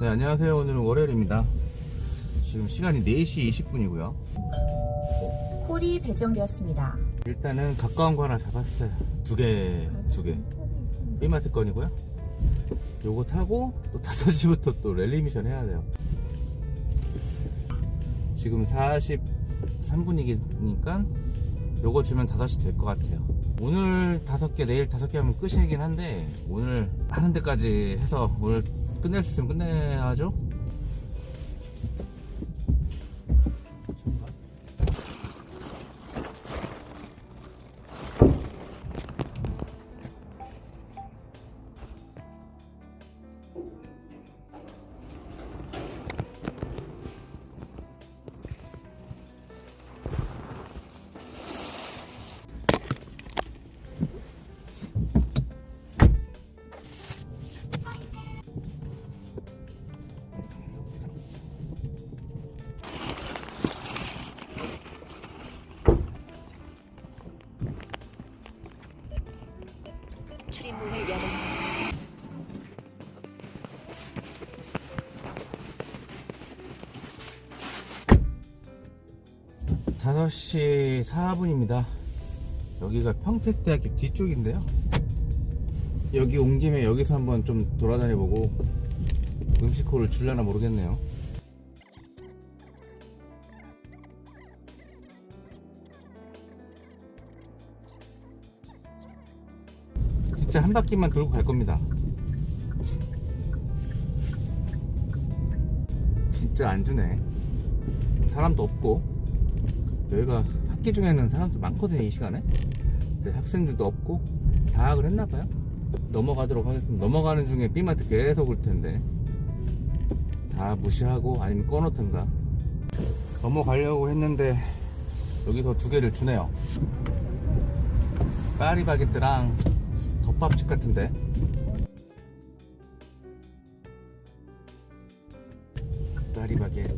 네, 안녕하세요. 오늘은 월요일입니다. 지금 시간이 4시 20분이고요. 콜이 배정되었습니다. 일단은 가까운 거 하나 잡았어요. 두 개, 두 개. B마트 건이고요. 요거 타고 또 5시부터 또 랠리 미션 해야 돼요. 지금 43분이니까 요거 주면 5시 될 것 같아요. 오늘 5개, 내일 5개 하면 끝이긴 한데 오늘 하는 데까지 해서 오늘 끝낼 수 있으면 끝내야죠. 5시 4분입니다. 여기가 평택대학교 뒤쪽인데요. 여기 온 김에 여기서 한번 좀 돌아다녀 보고 음식코를 줄려나 모르겠네요. 진짜 한 바퀴만 돌고 갈 겁니다. 진짜 안 주네. 사람도 없고 여기가 학기 중에는 사람도 많거든요 이 시간에. 학생들도 없고 방학을 했나봐요. 넘어가도록 하겠습니다. 넘어가는 중에 B마트 계속 올 텐데. 다 무시하고 아니면 꺼놓든가. 넘어가려고 했는데 여기서 두 개를 주네요. 파리바게뜨랑 덮밥집 같은데. 파리바게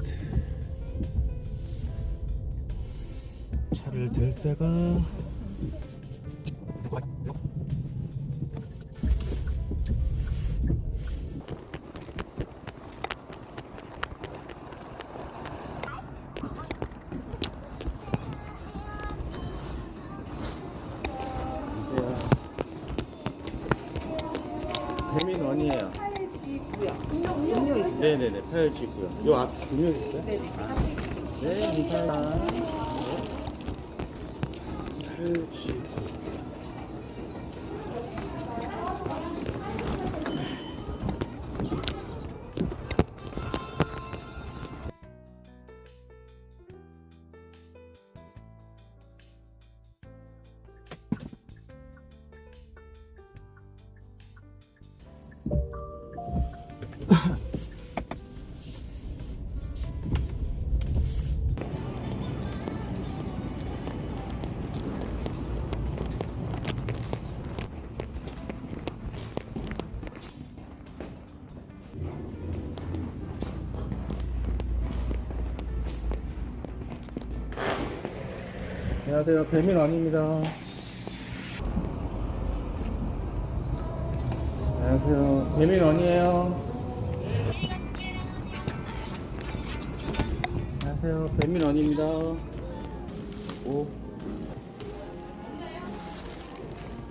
뜨 차를 댈 때가 배민 원이에요. 음료 있어요. 네네네, 파열치 있고요. 요 앞, 음료 있어요? 네. 네, 감사합니다. 파열치. 안녕하세요, 배민 원입니다. 안녕하세요, 배민 원이에요. 안녕하세요, 배민 원입니다. 오.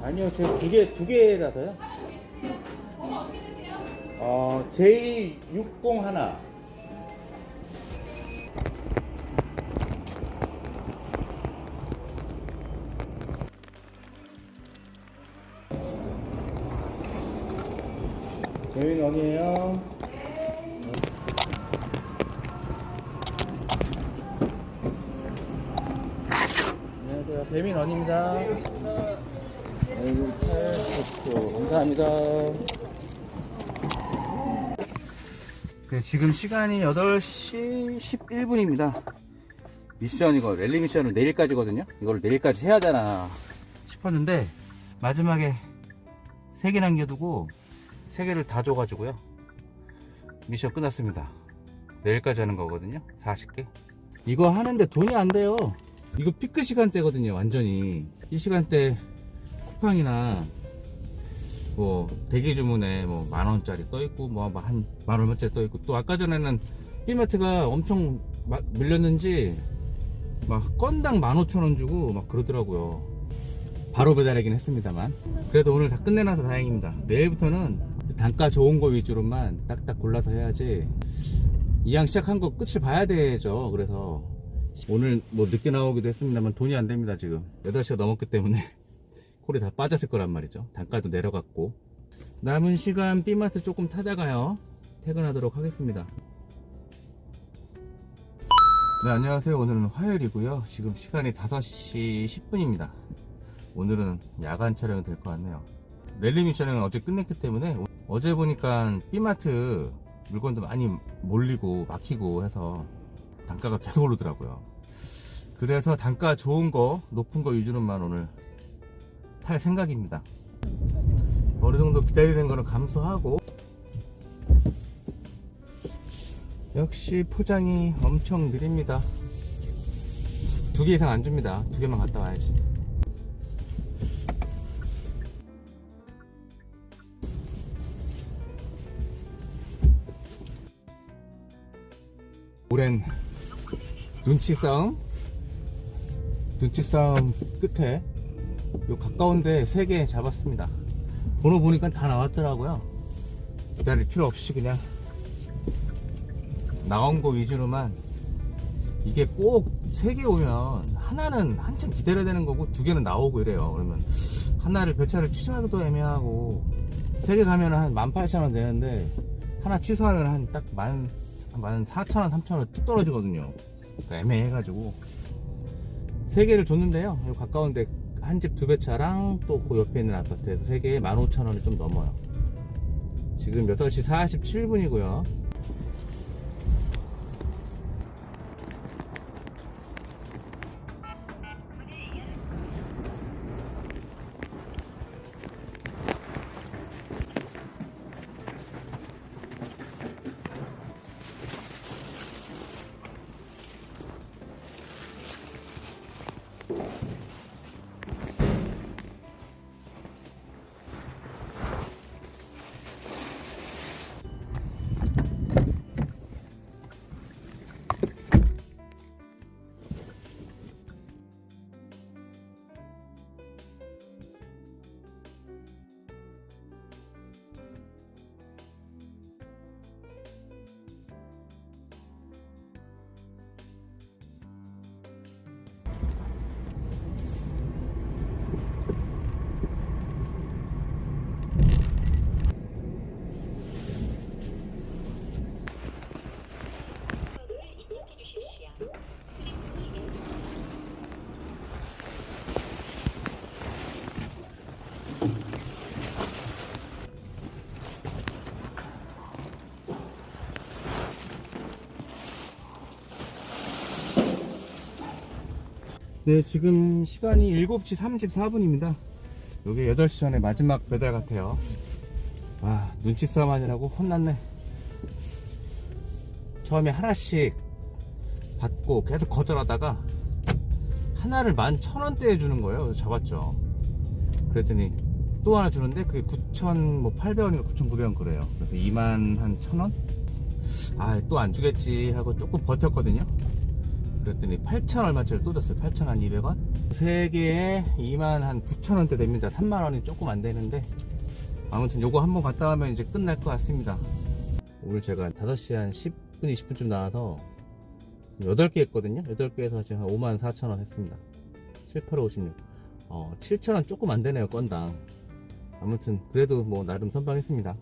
아니요, 제가 두 개, 두 개라서요. 어, J60 원이에요. 안녕하세요. 배민 원입니다. 아이고, 팔, 감사합니다. 네, 지금 시간이 8시 11분입니다. 미션 이거 랠리 미션은 내일까지거든요. 이걸 내일까지 해야 되나 싶었는데 마지막에 3개 남겨두고 3개를 다 줘가지고요. 미션 끝났습니다. 내일까지 하는 거거든요. 40개. 이거 하는데 돈이 안 돼요. 이거 피크 시간대거든요. 완전히. 이 시간대 쿠팡이나 뭐 대기 주문에 뭐 만 원짜리 떠 있고 뭐한만 얼마짜리 떠 있고 또 아까 전에는 B마트가 엄청 마- 밀렸는지 막 건당 만 오천 원 주고 막 그러더라고요. 바로 배달하긴 했습니다만 그래도 오늘 다 끝내놔서 다행입니다. 내일부터는 단가 좋은 거 위주로만 딱딱 골라서 해야지. 이왕 시작한 거 끝을 봐야 되죠. 그래서 오늘 뭐 늦게 나오기도 했습니다만 돈이 안 됩니다 지금. 8시가 넘었기 때문에 콜이 다 빠졌을 거란 말이죠. 단가도 내려갔고. 남은 시간 B마트 조금 타다가요. 퇴근하도록 하겠습니다. 네 안녕하세요. 오늘은 화요일이고요. 지금 시간이 5시 10분입니다. 오늘은 야간 촬영이 될 것 같네요 랠리미 촬영은 어제 끝냈기 때문에 어제 보니까 B마트 물건도 많이 몰리고 막히고 해서 단가가 계속 오르더라고요. 그래서 단가 좋은 거, 높은 거 위주로만 오늘 탈 생각입니다. 어느 정도 기다리는 거는 감수하고 역시 포장이 엄청 느립니다. 두 개 이상 안 줍니다. 두 개만 갔다 와야지. 오랜 눈치 싸움? 눈치 싸움 끝에 요 가까운데 세개 잡았습니다. 번호 보니까 다 나왔더라고요. 기다릴 필요 없이 그냥 나온 거 위주로만 이게 꼭세개 오면 하나는 한참 기다려야 되는 거고 두 개는 나오고 이래요. 그러면 하나를 배차를 취소하기도 애매하고 세개 가면 한 18,000원 되는데 하나 취소하면 한 딱 만, 만 4,000원, 3,000원 뚝 떨어지거든요. 그러니까 애매해가지고. 세 개를 줬는데요. 여기 가까운데 한 집 두 배 차랑 또 그 옆에 있는 아파트에서 세 개에 15,000원이 좀 넘어요. 지금 8시 47분이고요. 네, 지금 시간이 7시 34분입니다. 여기 8시 전에 마지막 배달 같아요. 와, 눈치 싸움 하느라고 혼났네. 처음에 하나씩 받고 계속 거절하다가 하나를 11,000원대에 주는 거예요. 그래서 잡았죠. 그랬더니 또 하나 주는데 그게 9,800원인가 9,900원 그래요. 그래서 2만 한 1,000원? 아, 또 안 주겠지 하고 조금 버텼거든요. 그랬더니 8천 얼마짜리 또 줬어요. 8천 한 200원? 3개에 2만 한 9천 원대 됩니다. 3만 원이 조금 안 되는데. 아무튼 요거 한번 갔다 가면 이제 끝날 것 같습니다. 오늘 제가 5시 한 10분 20분쯤 나와서 8개 했거든요. 8개에서 지금 한 5만 4천 원 했습니다. 7, 8, 56 어, 7천 원 조금 안 되네요 건당. 아무튼 그래도 뭐 나름 선방했습니다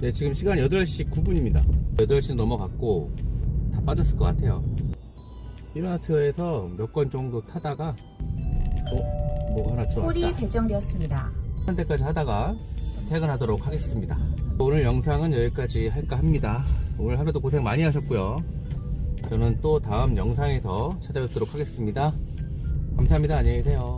네, 지금 시간 8시 9분입니다. 8시 넘어갔고 다 빠졌을 것 같아요. 이마트에서 몇 건 정도 타다가 어? 뭐 하나 들어왔다. 홀이 배정되었습니다. 현대까지 하다가 퇴근하도록 하겠습니다. 오늘 영상은 여기까지 할까 합니다. 오늘 하루도 고생 많이 하셨고요. 저는 또 다음 영상에서 찾아뵙도록 하겠습니다. 감사합니다. 안녕히 계세요.